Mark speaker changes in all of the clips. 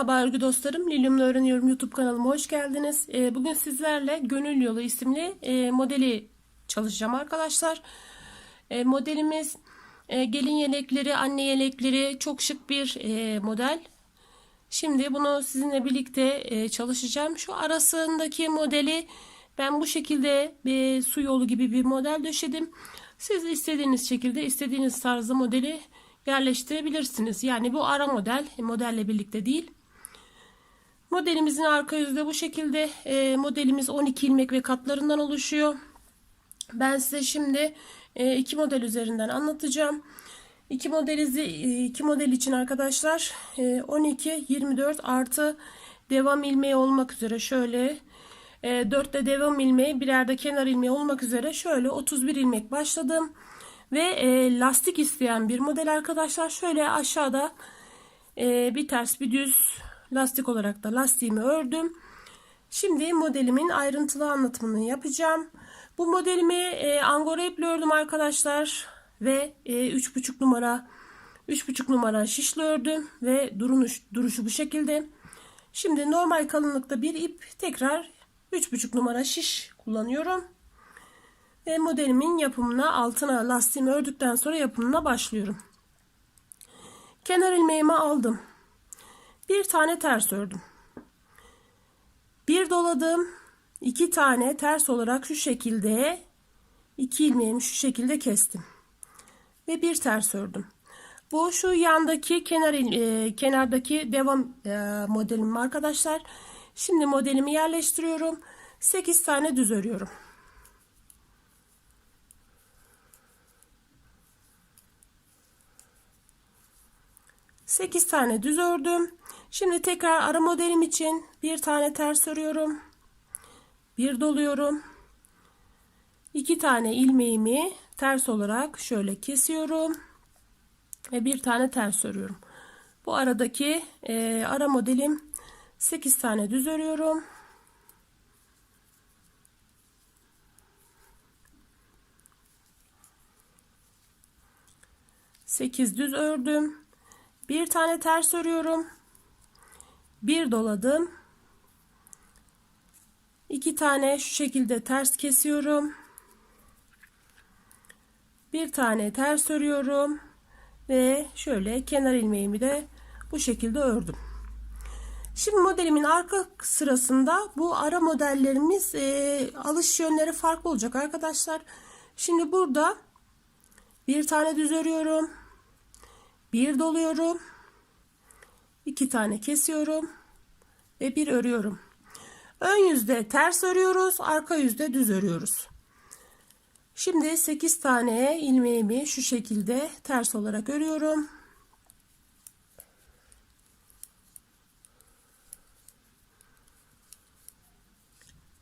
Speaker 1: Merhaba örgü dostlarım. Lilyum'la öğreniyorum YouTube kanalıma hoş geldiniz. Ee, bugün sizlerle Gönül Yolu isimli e, modeli çalışacağım arkadaşlar. E, modelimiz e, gelin yelekleri, anne yelekleri çok şık bir model. Şimdi bunu sizinle birlikte çalışacağım. Şu arasındaki modeli ben bu şekilde bir su yolu gibi bir model döşedim. Siz istediğiniz şekilde istediğiniz tarzda modeli yerleştirebilirsiniz. Yani bu ara model, modelle birlikte değil. Modelimizin arka yüzü de bu şekilde. E, modelimiz 12 ilmek ve katlarından oluşuyor. Ben size şimdi e, iki model üzerinden anlatacağım. İki modelizi iki model için arkadaşlar e, 12 24 artı devam ilmeği olmak üzere şöyle e, 4 de devam ilmeği birer de kenar ilmeği olmak üzere şöyle 31 ilmek başladım. Ve e, lastik isteyen bir model arkadaşlar. Şöyle aşağıda e, bir ters bir düz lastik olarak da lastiğimi ördüm. Şimdi modelimin ayrıntılı anlatımını yapacağım. Bu modelimi e, angora iple ördüm arkadaşlar. Ve e, 3,5 numara 3,5 numara şişle ördüm. Ve duruş, duruşu bu şekilde. Şimdi normal kalınlıkta bir ip tekrar 3,5 numara şiş kullanıyorum. Ve modelimin yapımına altına lastiğimi ördükten sonra yapımına başlıyorum. Kenar ilmeğimi aldım. Bir tane ters ördüm. Bir doladım. iki tane ters olarak şu şekilde iki ilmeğimi şu şekilde kestim. Ve bir ters ördüm. Bu şu yandaki kenar e, kenardaki devam e, modelim arkadaşlar. Şimdi modelimi yerleştiriyorum. 8 tane düz örüyorum. 8 tane düz ördüm. Şimdi tekrar ara modelim için bir tane ters örüyorum. Bir doluyorum. 2 tane ilmeğimi ters olarak şöyle kesiyorum. Ve bir tane ters örüyorum. Bu aradaki e, ara modelim 8 tane düz örüyorum. Sekiz düz ördüm bir tane ters örüyorum bir doladım. İki tane şu şekilde ters kesiyorum. Bir tane ters örüyorum ve şöyle kenar ilmeğimi de bu şekilde ördüm. Şimdi modelimin arka sırasında bu ara modellerimiz e, alış yönleri farklı olacak arkadaşlar. Şimdi burada bir tane düz örüyorum. Bir doluyorum iki tane kesiyorum ve bir örüyorum. Ön yüzde ters örüyoruz arka yüzde düz örüyoruz. Şimdi 8 tane ilmeğimi şu şekilde ters olarak örüyorum.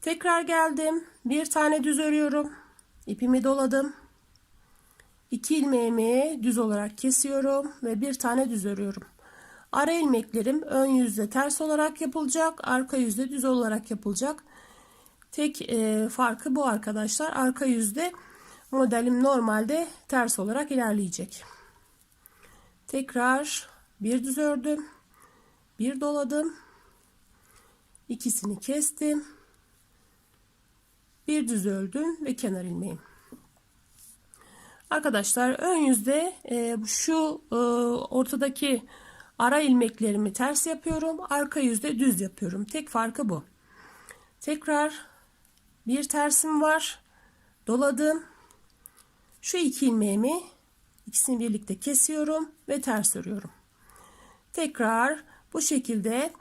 Speaker 1: Tekrar geldim bir tane düz örüyorum. İpimi doladım. 2 ilmeğimi düz olarak kesiyorum ve bir tane düz örüyorum. Ara ilmeklerim ön yüzde ters olarak yapılacak, arka yüzde düz olarak yapılacak. Tek e, farkı bu arkadaşlar. Arka yüzde modelim normalde ters olarak ilerleyecek. Tekrar bir düz ördüm. Bir doladım. ikisini kestim. Bir düz ördüm ve kenar ilmeğim. Arkadaşlar ön yüzde e, şu e, ortadaki ara ilmeklerimi ters yapıyorum. Arka yüzde düz yapıyorum. Tek farkı bu. Tekrar bir tersim var. Doladım. Şu iki ilmeğimi ikisini birlikte kesiyorum ve ters örüyorum. Tekrar bu şekilde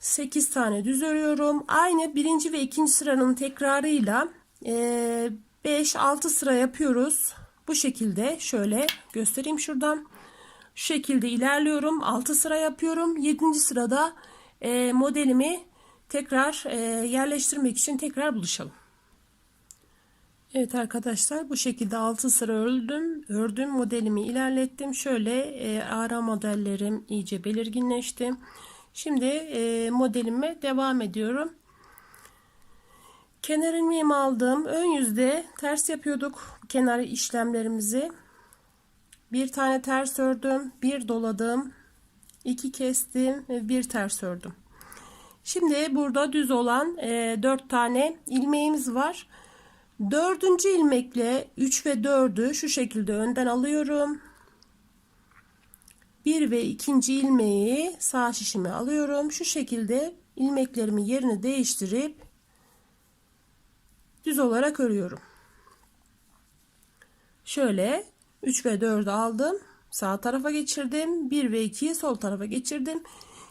Speaker 1: 8 tane düz örüyorum. Aynı birinci ve ikinci sıranın tekrarıyla e, 5-6 sıra yapıyoruz. Bu şekilde şöyle göstereyim şuradan. Şu şekilde ilerliyorum. 6 sıra yapıyorum. 7. sırada e, modelimi tekrar e, yerleştirmek için tekrar buluşalım. Evet arkadaşlar bu şekilde 6 sıra ördüm. Ördüm modelimi ilerlettim. Şöyle e, ara modellerim iyice belirginleşti. Şimdi e, modelime devam ediyorum. Kenar ilmeğimi aldım. Ön yüzde ters yapıyorduk kenar işlemlerimizi. Bir tane ters ördüm. Bir doladım. 2 kestim ve bir ters ördüm. Şimdi burada düz olan e, 4 tane ilmeğimiz var. Dördüncü ilmekle 3 ve 4'ü şu şekilde önden alıyorum. 1 ve ikinci ilmeği sağ şişime alıyorum. Şu şekilde ilmeklerimin yerini değiştirip düz olarak örüyorum. Şöyle 3 ve 4'ü aldım. Sağ tarafa geçirdim. 1 ve 2'yi sol tarafa geçirdim.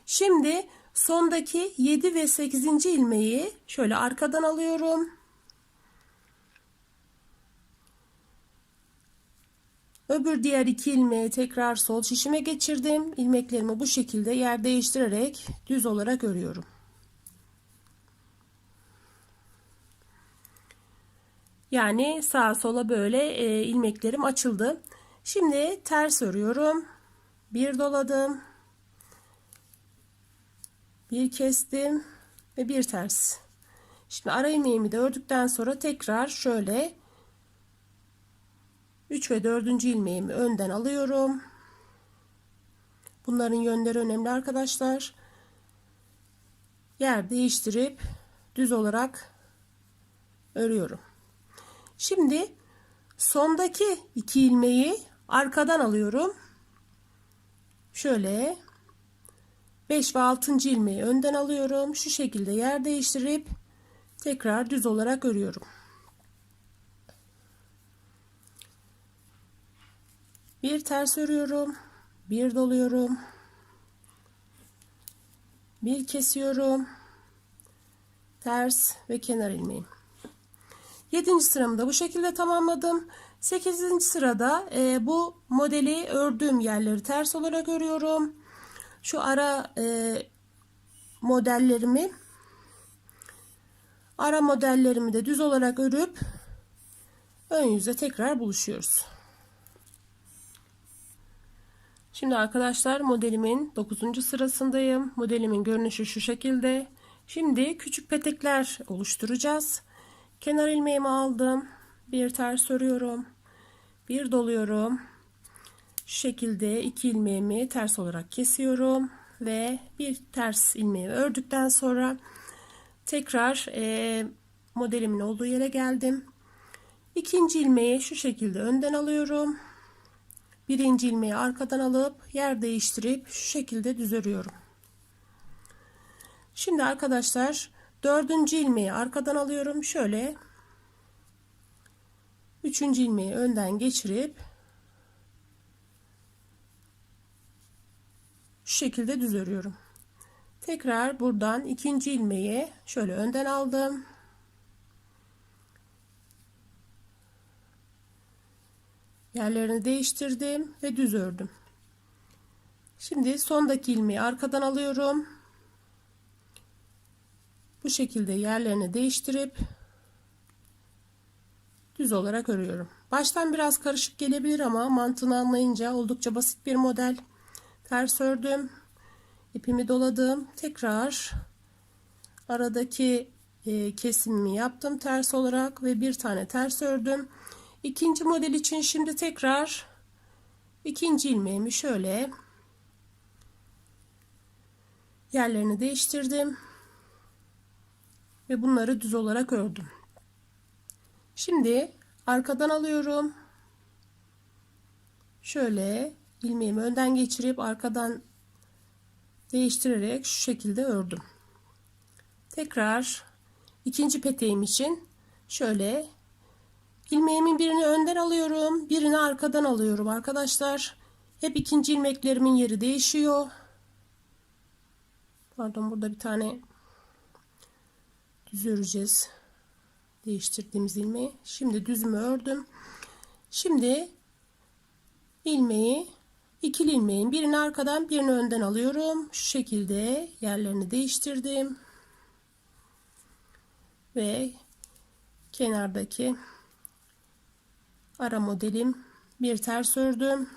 Speaker 1: Şimdi sondaki 7 ve 8. ilmeği şöyle arkadan alıyorum. Öbür diğer iki ilmeği tekrar sol şişime geçirdim. İlmeklerimi bu şekilde yer değiştirerek düz olarak örüyorum. Yani sağa sola böyle e, ilmeklerim açıldı. Şimdi ters örüyorum. Bir doladım. Bir kestim ve bir ters. Şimdi ara ilmeğimi de ördükten sonra tekrar şöyle 3 ve 4. ilmeğimi önden alıyorum. Bunların yönleri önemli arkadaşlar. Yer değiştirip düz olarak örüyorum. Şimdi sondaki iki ilmeği arkadan alıyorum. Şöyle 5 ve 6. ilmeği önden alıyorum. Şu şekilde yer değiştirip tekrar düz olarak örüyorum. Bir ters örüyorum. Bir doluyorum. Bir kesiyorum. Ters ve kenar ilmeğim. 7. sıramı da bu şekilde tamamladım. 8. sırada e, bu modeli ördüğüm yerleri ters olarak örüyorum. Şu ara e, modellerimi ara modellerimi de düz olarak örüp ön yüze tekrar buluşuyoruz. Şimdi arkadaşlar modelimin 9. sırasındayım. Modelimin görünüşü şu şekilde. Şimdi küçük petekler oluşturacağız. Kenar ilmeğimi aldım. Bir ters örüyorum. Bir doluyorum. Şu şekilde iki ilmeğimi ters olarak kesiyorum ve bir ters ilmeği ördükten sonra tekrar e, modelimin olduğu yere geldim. İkinci ilmeği şu şekilde önden alıyorum. Birinci ilmeği arkadan alıp yer değiştirip şu şekilde düz örüyorum. Şimdi arkadaşlar dördüncü ilmeği arkadan alıyorum. Şöyle üçüncü ilmeği önden geçirip şu şekilde düz örüyorum. Tekrar buradan ikinci ilmeği şöyle önden aldım. Yerlerini değiştirdim ve düz ördüm. Şimdi sondaki ilmeği arkadan alıyorum. Bu şekilde yerlerini değiştirip düz olarak örüyorum. Baştan biraz karışık gelebilir ama mantığını anlayınca oldukça basit bir model. Ters ördüm. ipimi doladım. Tekrar aradaki e, kesimimi yaptım ters olarak ve bir tane ters ördüm. İkinci model için şimdi tekrar ikinci ilmeğimi şöyle yerlerini değiştirdim ve bunları düz olarak ördüm. Şimdi arkadan alıyorum. Şöyle ilmeğimi önden geçirip arkadan değiştirerek şu şekilde ördüm. Tekrar ikinci peteğim için şöyle ilmeğimin birini önden alıyorum, birini arkadan alıyorum arkadaşlar. Hep ikinci ilmeklerimin yeri değişiyor. Pardon burada bir tane düz öreceğiz. Değiştirdiğimiz ilmeği. Şimdi düzümü ördüm. Şimdi ilmeği ikili ilmeğin birini arkadan birini önden alıyorum. Şu şekilde yerlerini değiştirdim. Ve kenardaki ara modelim bir ters ördüm.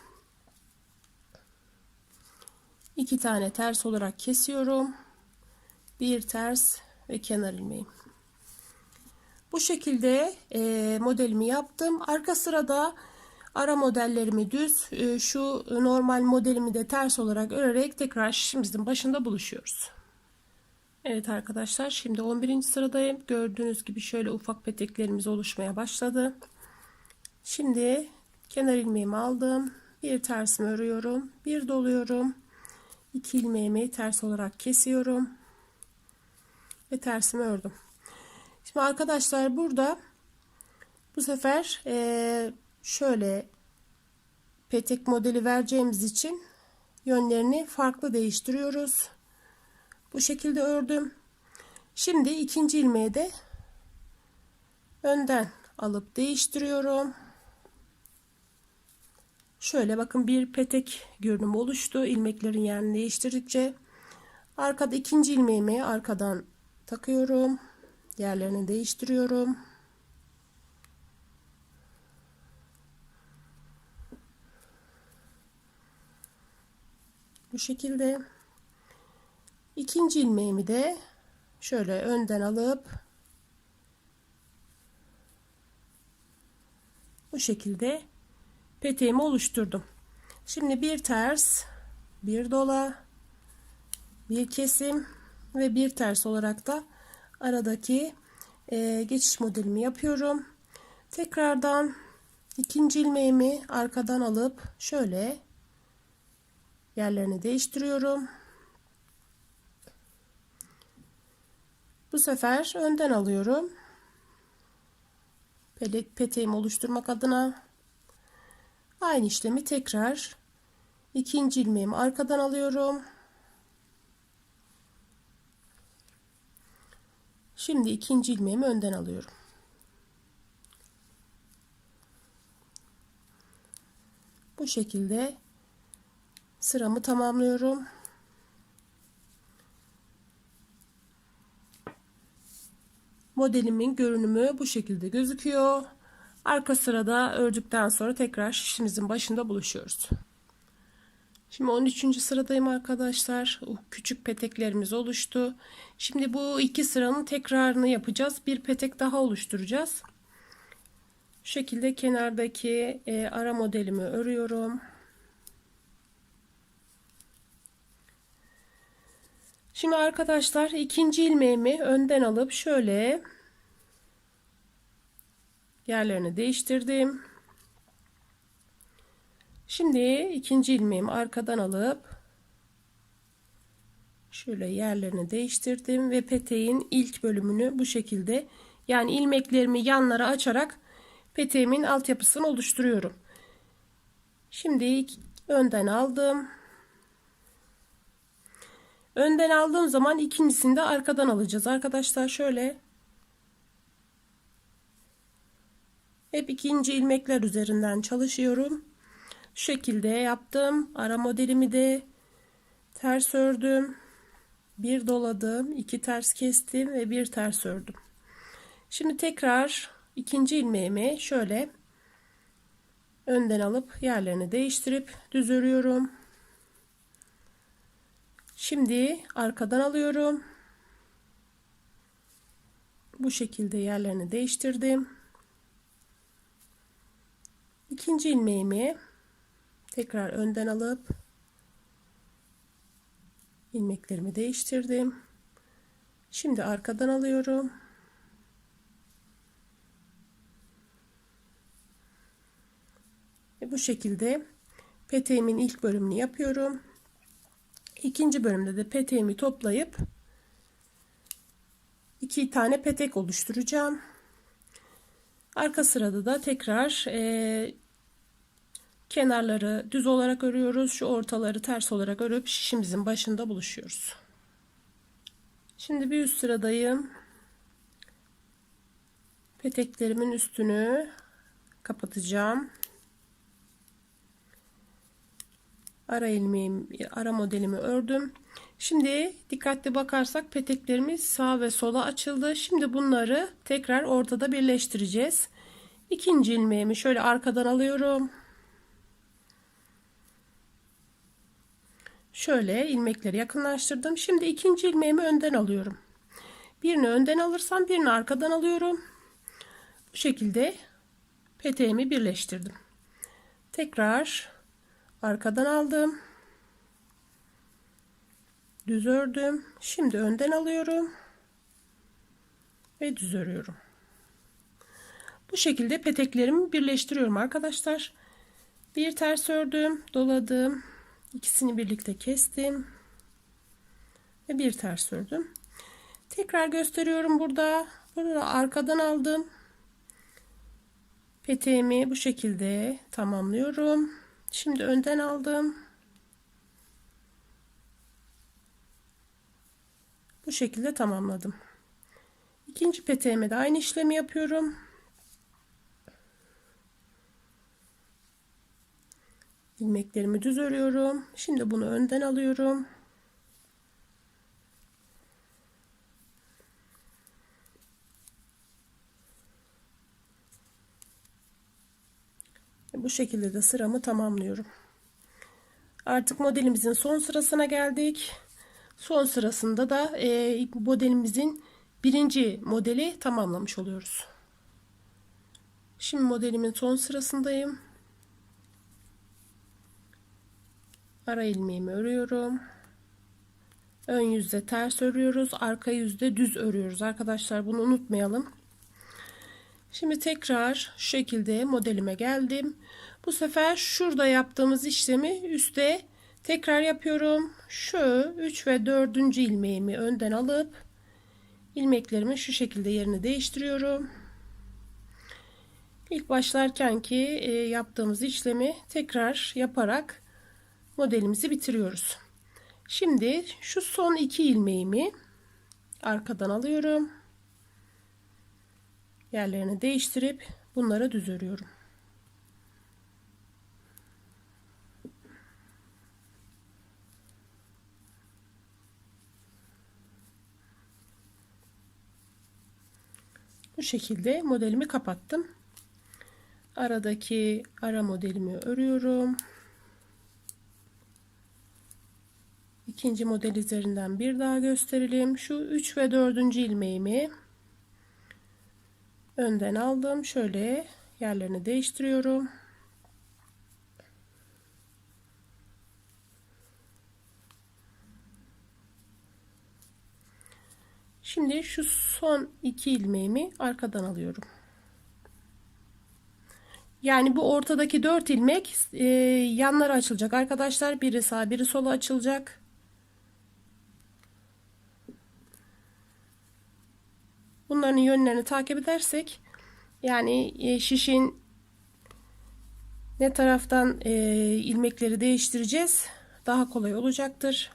Speaker 1: iki tane ters olarak kesiyorum. Bir ters ve kenar ilmeğim. Bu şekilde e, modelimi yaptım. Arka sırada Ara modellerimi düz, e, şu normal modelimi de ters olarak örerek tekrar şişimizin başında buluşuyoruz. Evet arkadaşlar şimdi 11. sıradayım. Gördüğünüz gibi şöyle ufak peteklerimiz oluşmaya başladı. Şimdi kenar ilmeğimi aldım. Bir tersimi örüyorum. Bir doluyorum. 2 ilmeğimi ters olarak kesiyorum. Ve tersimi ördüm. Şimdi arkadaşlar burada bu sefer e, şöyle petek modeli vereceğimiz için yönlerini farklı değiştiriyoruz. Bu şekilde ördüm. Şimdi ikinci ilmeği de önden alıp değiştiriyorum. Şöyle bakın bir petek görünümü oluştu. İlmeklerin yerini değiştirdikçe arkada ikinci ilmeğimi arkadan takıyorum. Yerlerini değiştiriyorum. Bu şekilde ikinci ilmeğimi de şöyle önden alıp bu şekilde peteğimi oluşturdum. Şimdi bir ters, bir dola, bir kesim ve bir ters olarak da aradaki e, geçiş modelimi yapıyorum. Tekrardan ikinci ilmeğimi arkadan alıp şöyle yerlerini değiştiriyorum. Bu sefer önden alıyorum. Peteğimi oluşturmak adına aynı işlemi tekrar ikinci ilmeğimi arkadan alıyorum. Şimdi ikinci ilmeğimi önden alıyorum. Bu şekilde sıramı tamamlıyorum. Modelimin görünümü bu şekilde gözüküyor. Arka sırada ördükten sonra tekrar şişimizin başında buluşuyoruz. Şimdi 13. sıradayım arkadaşlar. Küçük peteklerimiz oluştu. Şimdi bu iki sıranın tekrarını yapacağız. Bir petek daha oluşturacağız. Şu şekilde kenardaki e, ara modelimi örüyorum. Şimdi arkadaşlar ikinci ilmeğimi önden alıp şöyle yerlerini değiştirdim. Şimdi ikinci ilmeğimi arkadan alıp şöyle yerlerini değiştirdim ve peteğin ilk bölümünü bu şekilde yani ilmeklerimi yanlara açarak peteğimin altyapısını oluşturuyorum. Şimdi önden aldım. Önden aldığım zaman ikincisini de arkadan alacağız. Arkadaşlar şöyle hep ikinci ilmekler üzerinden çalışıyorum. Şu şekilde yaptım. Ara modelimi de ters ördüm. Bir doladım, iki ters kestim ve bir ters ördüm. Şimdi tekrar ikinci ilmeğimi şöyle önden alıp yerlerini değiştirip düz örüyorum. Şimdi arkadan alıyorum. Bu şekilde yerlerini değiştirdim. İkinci ilmeğimi tekrar önden alıp ilmeklerimi değiştirdim. Şimdi arkadan alıyorum. Ve bu şekilde peteğimin ilk bölümünü yapıyorum. İkinci bölümde de peteğimi toplayıp iki tane petek oluşturacağım. Arka sırada da tekrar e, kenarları düz olarak örüyoruz. Şu ortaları ters olarak örüp şişimizin başında buluşuyoruz. Şimdi bir üst sıradayım. Peteklerimin üstünü kapatacağım. Ara ilmeğim, ara modelimi ördüm. Şimdi dikkatli bakarsak peteklerimiz sağ ve sola açıldı. Şimdi bunları tekrar ortada birleştireceğiz. İkinci ilmeğimi şöyle arkadan alıyorum. Şöyle ilmekleri yakınlaştırdım. Şimdi ikinci ilmeğimi önden alıyorum. Birini önden alırsam birini arkadan alıyorum. Bu şekilde peteğimi birleştirdim. Tekrar arkadan aldım. Düz ördüm. Şimdi önden alıyorum. Ve düz örüyorum. Bu şekilde peteklerimi birleştiriyorum arkadaşlar. Bir ters ördüm, doladım. İkisini birlikte kestim. Ve bir ters ördüm. Tekrar gösteriyorum burada. Burada arkadan aldım. Peteğimi bu şekilde tamamlıyorum. Şimdi önden aldım. Bu şekilde tamamladım. İkinci peteğime de aynı işlemi yapıyorum. İlmeklerimi düz örüyorum. Şimdi bunu önden alıyorum. Bu şekilde de sıramı tamamlıyorum. Artık modelimizin son sırasına geldik. Son sırasında da e, modelimizin birinci modeli tamamlamış oluyoruz. Şimdi modelimin son sırasındayım. Ara ilmeğimi örüyorum. Ön yüzde ters örüyoruz. Arka yüzde düz örüyoruz. Arkadaşlar bunu unutmayalım. Şimdi tekrar şu şekilde modelime geldim. Bu sefer şurada yaptığımız işlemi üste tekrar yapıyorum. Şu 3 ve 4. ilmeğimi önden alıp ilmeklerimi şu şekilde yerini değiştiriyorum. İlk başlarken ki e, yaptığımız işlemi tekrar yaparak modelimizi bitiriyoruz. Şimdi şu son iki ilmeğimi arkadan alıyorum. Yerlerini değiştirip bunlara düz örüyorum. Bu şekilde modelimi kapattım. Aradaki ara modelimi örüyorum. İkinci model üzerinden bir daha gösterelim. Şu 3 ve 4. ilmeğimi önden aldım. Şöyle yerlerini değiştiriyorum. Şimdi şu son iki ilmeğimi arkadan alıyorum. Yani bu ortadaki dört ilmek e, yanlara açılacak arkadaşlar. Biri sağ biri sola açılacak. Bunların yönlerini takip edersek yani e, şişin ne taraftan e, ilmekleri değiştireceğiz daha kolay olacaktır.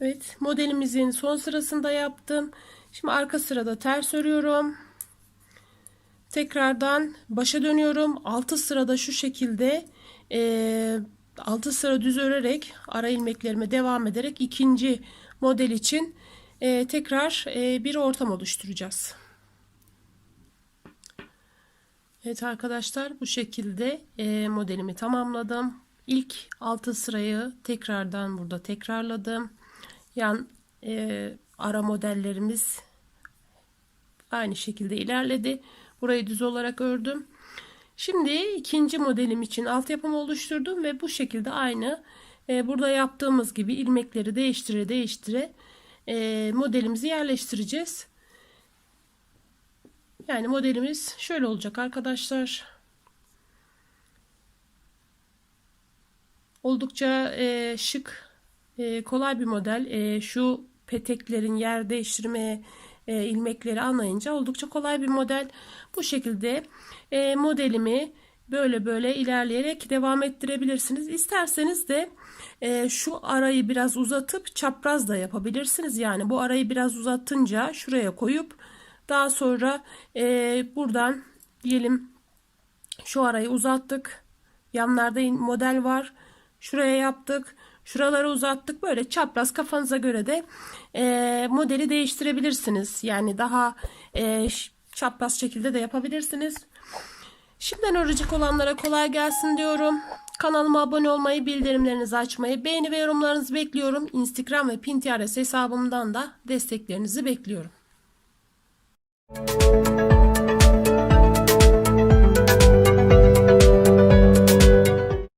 Speaker 1: Evet modelimizin son sırasında yaptım. Şimdi arka sırada ters örüyorum. Tekrardan başa dönüyorum. 6 sırada şu şekilde e, 6 sıra düz örerek ara ilmeklerime devam ederek ikinci model için e, tekrar e, bir ortam oluşturacağız. Evet arkadaşlar bu şekilde e, modelimi tamamladım. İlk 6 sırayı tekrardan burada tekrarladım. Yan e, ara modellerimiz aynı şekilde ilerledi. Burayı düz olarak ördüm. Şimdi ikinci modelim için altyapımı oluşturdum ve bu şekilde aynı e, burada yaptığımız gibi ilmekleri değiştire değiştire e, modelimizi yerleştireceğiz. Yani modelimiz şöyle olacak arkadaşlar. Oldukça e, şık, e, kolay bir model. E, şu peteklerin yer değiştirmeye e, ilmekleri anlayınca oldukça kolay bir model. Bu şekilde e, modelimi böyle böyle ilerleyerek devam ettirebilirsiniz. İsterseniz de e, şu arayı biraz uzatıp çapraz da yapabilirsiniz. Yani bu arayı biraz uzatınca şuraya koyup daha sonra e, buradan diyelim şu arayı uzattık. Yanlarda model var. Şuraya yaptık. Şuraları uzattık. Böyle çapraz kafanıza göre de e, modeli değiştirebilirsiniz. Yani daha e, çapraz şekilde de yapabilirsiniz. Şimdiden örecek olanlara kolay gelsin diyorum. Kanalıma abone olmayı, bildirimlerinizi açmayı, beğeni ve yorumlarınızı bekliyorum. Instagram ve Pinterest hesabımdan da desteklerinizi bekliyorum.